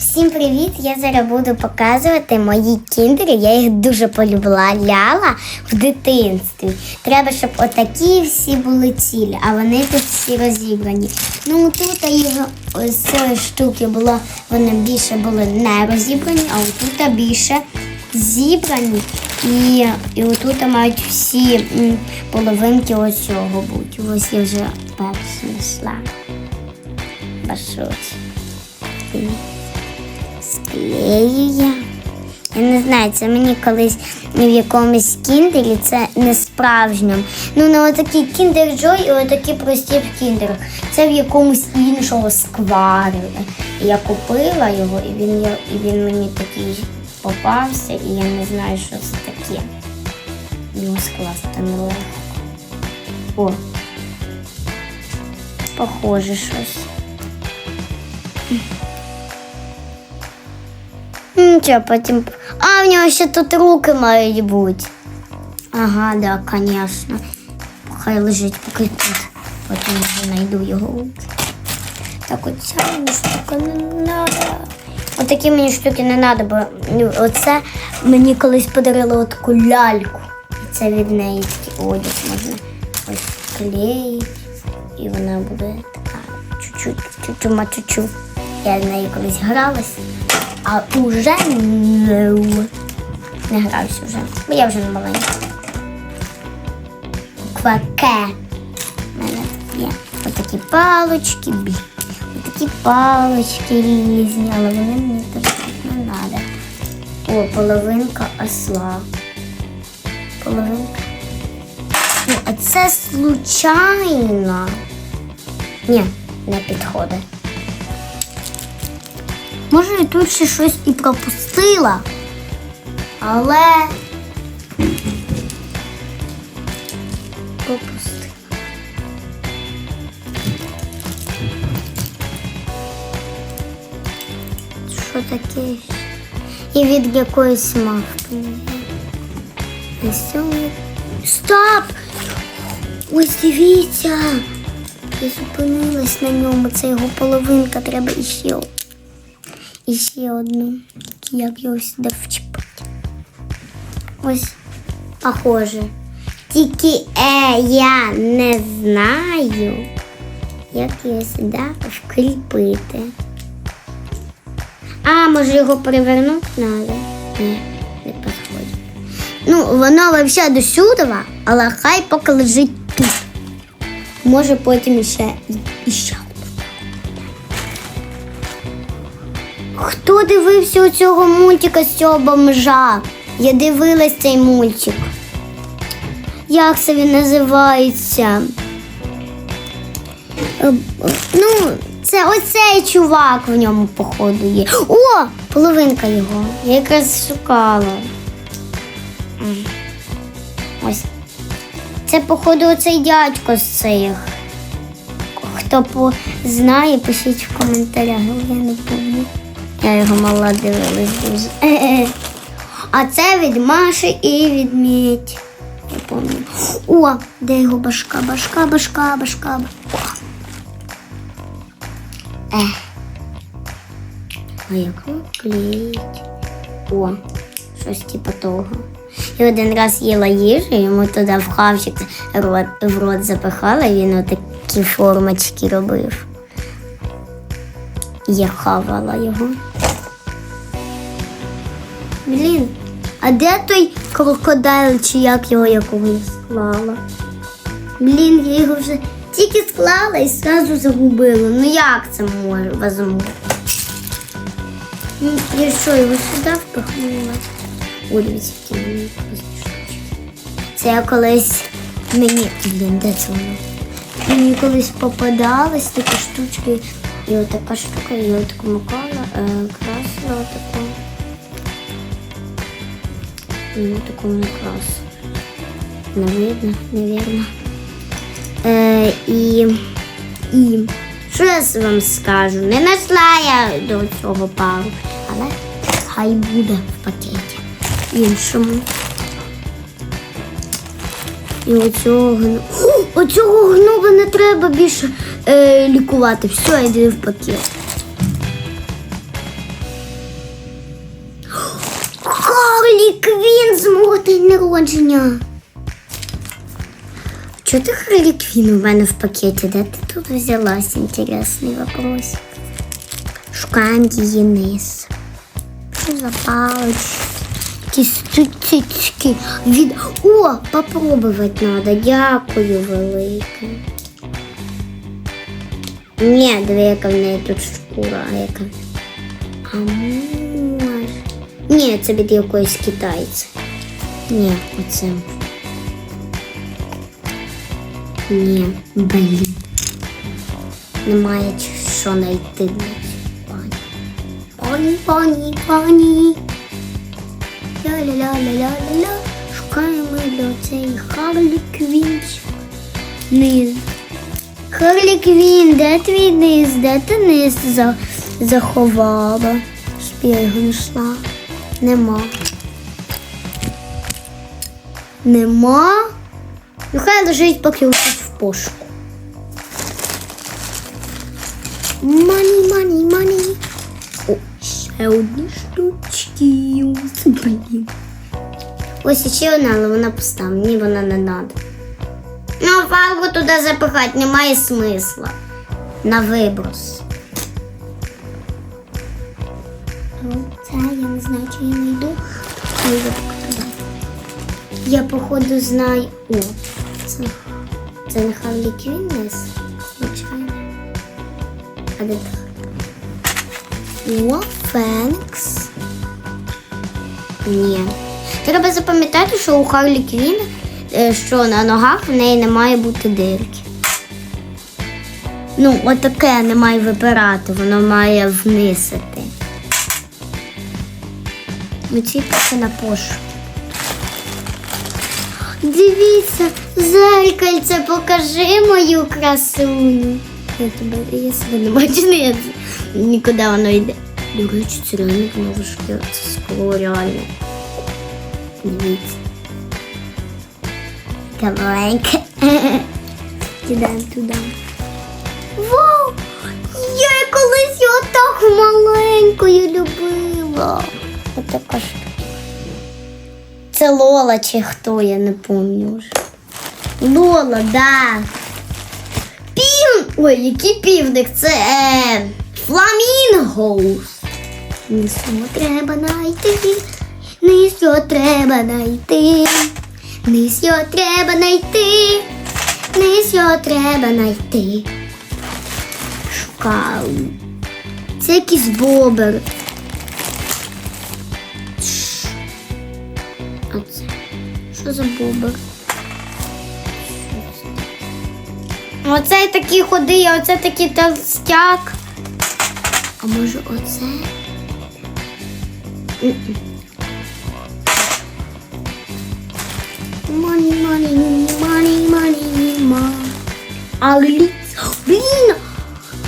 Всім привіт! Я зараз буду показувати мої кіндери. Я їх дуже полюбляла в дитинстві. Треба, щоб отакі всі були цілі, а вони тут всі розібрані. Ну тут їх ось цієї штуки було, вони більше були не розібрані, а отут більше зібрані. І, і отут мають всі половинки ось цього бути. Ось я вже першу знайшла. Башуть склею я. Не знаю, це мені колись в якомусь кіндері, це не справжньому. Ну, не отакий кіндер Джой і отакі прості в кіндерах. Це в якомусь іншого скварили. Я купила його, і він, і він мені такий попався, і я не знаю, що це таке. Його скласти нелегко. О. Похоже щось. Нічого, потім. А, в нього ще тут руки мають бути. Ага, да, звісно. Хай лежить поки тут. Потім вже знайду його руки. Так оця мені штука не треба. Отакі мені штуки не треба, бо ну, оце мені колись подарили таку ляльку. І це від неї такий одяг можна ось клеїти. І вона буде така чуть-чуть, чуть-чуть. Я з нею колись гралась. А уже не, грався вже, бо я вже не маленька. Буква К. У мене є отакі палочки. Отакі палочки різні, але вони мені тут не треба. О, половинка осла. Половинка. Ну, а це случайно. Ні, не підходить. Може, я тут ще щось і пропустила. Але. Пропустила. Що таке? І від якоїсь мавки. Стоп! Ось дивіться! Я зупинилась на ньому, це його половинка, треба іще. І ще одну. Як його сюди вчепити. Ось похоже. Тільки е, я не знаю, як його сюди вкріпити. А, може його перевернути треба? Ні, не підходить. Ну, воно взагалі до сюди, але хай поки лежить тут. Може потім ще і Хто дивився у цього мультика з цього бомжа? Я дивилась цей мультик. Як це він називається? Е, Ну, це оцей чувак в ньому, походу, є. О! Половинка його. Я якраз шукала. Ось. Це, походу, оцей дядько з цих. Хто знає, пишіть в коментарях, я не пам'ятаю. Я його мала дивилась дуже. А це від Маші і від Міть. О, де його башка, башка, башка, башка. О. Е. А як клеїть? О, щось типу того. Я один раз їла їжу, йому туди в хавчик рот, в рот запихала, і він отакі формочки робив. Я хавала його. Блін, а де той крокодайл, чи як його я колись склала? Блін, я його вже тільки склала і зразу загубила. Ну як це може возможно? Ну, Я що, його сюди впихнула? Дивіться, мені. Це я колись мені. Блін, де це воно? Мені колись попадались такі штучки. І отака штука, я отаку макала, е, красила отаку. Ну, таку не красила. Не видно, невірно. Е, і, і що я вам скажу? Не знайшла я до цього пару, але хай буде в пакеті іншому. І оцього гну... Оцього гноба не треба більше е, лікувати. Все, йди в пакет. Харлі Квін з мого народження. Чого ти Харлі Квін у мене в пакеті? Де ти тут взялась? Інтересний вопрос. Шукаємо її низ. Що за паличка? Якісь від... О, попробувати треба. Дякую велике. Ні, диви, яка тут шкура, а яка. А може. Ні, це від якоїсь китайця. Ні, оце. Ні. Немає що знайти пані. Пані, пані, пані. Ля-ля-ля-ля-ля-ля. Шукаємо для цей Харлі Квінчик. Низ. Харлі Квін, де твій низ? Де ти низ заховала? Щоб я його знайшла. Нема. Нема. Нехай лежить поки у в пошуку. Мані, мані, мані. О, ще одні штучки. Блін. Ось ще одна, але вона пуста. Мені вона не треба. Ну, фарбу туди запихати немає смисла. На виброс. Ну, Це я не знаю, чи я не йду. Туди. Я походу знаю. О, це, це не Харлі Квіннес, звичайно. А де так? О, Фенкс. Ні. Треба запам'ятати, що у Харлі Квін, е, що на ногах в неї не має бути дирки. Ну, отаке не має вибирати, воно має вниз іти. Ну, на пошук. Дивіться, зеркальце, покажи мою красуню. Я тебе я себе не бачу, не я нікуди воно йде. До речі, це реально книжки, це скло реально. Дивіться. Таке маленьке. Кидаємо туди. Вау! Я колись його так маленькою любила. Отака ж. Це Лола чи хто, я не пам'ятаю вже. Лола, да. Пів... Ой, який півник? Це е... фламінгоус. Нисо треба знайти. Нисо треба знайти. Нисо треба знайти. Нисо треба знайти. Шукаю. Це якийсь бобер. Оце. Що за бобер? Оцей такий худий, а оце такий толстяк. А може оце? М-м. Мані, мані, мані, мані, мані. А ліс. Блін!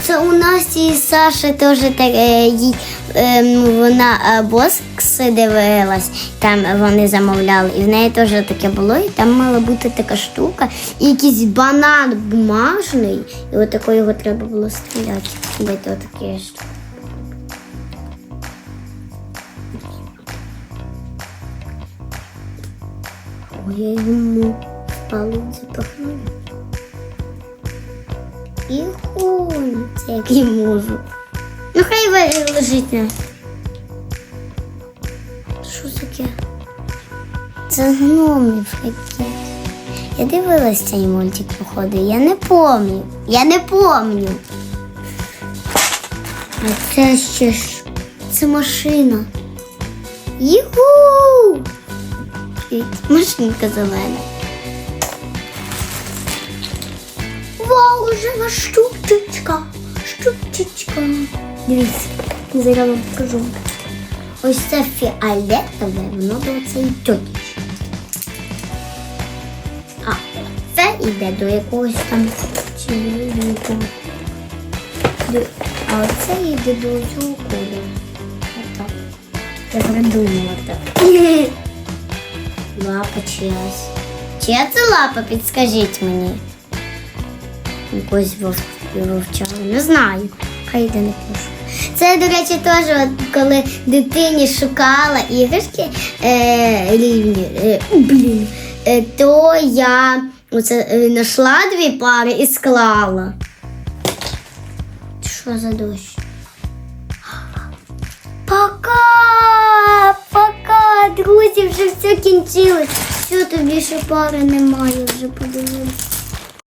Це у нас і Саша теж так, е, вона е, дивилась, там вони замовляли, і в неї теж таке було, і там мала бути така штука, і якийсь банан бумажний, і отако його треба було стріляти. Дайте отаке штука. Ой, я йому палу запахнула. І хуй, це як я можу. Ну хай лежить на. Що таке? Це гномів якісь. Я дивилась цей мультик, походу. Я не помню. Я не помню. А це ще ж. Це машина. Юху! І Машинка зелена. Вау, жива штучечка. Штучечка. Дивіться, зараз вам покажу. Ось це фіолетове, воно до цієї тьотічки. А це йде до якогось там чоловіка. А оце йде до цього кольору. Я придумала так. Лапа чиясь. Чия це лапа, підскажіть мені. Якось вов... вовчала. Не знаю. Хай йде не пишу. Це до речі, теж, коли дитині шукала іграшки е, рівні, е, блін, е, то я оце, е, знайшла дві пари і склала. Що за дощ? Пока! Друзі, вже все кінчилось. Що тобі ще пари немає, вже подивилися.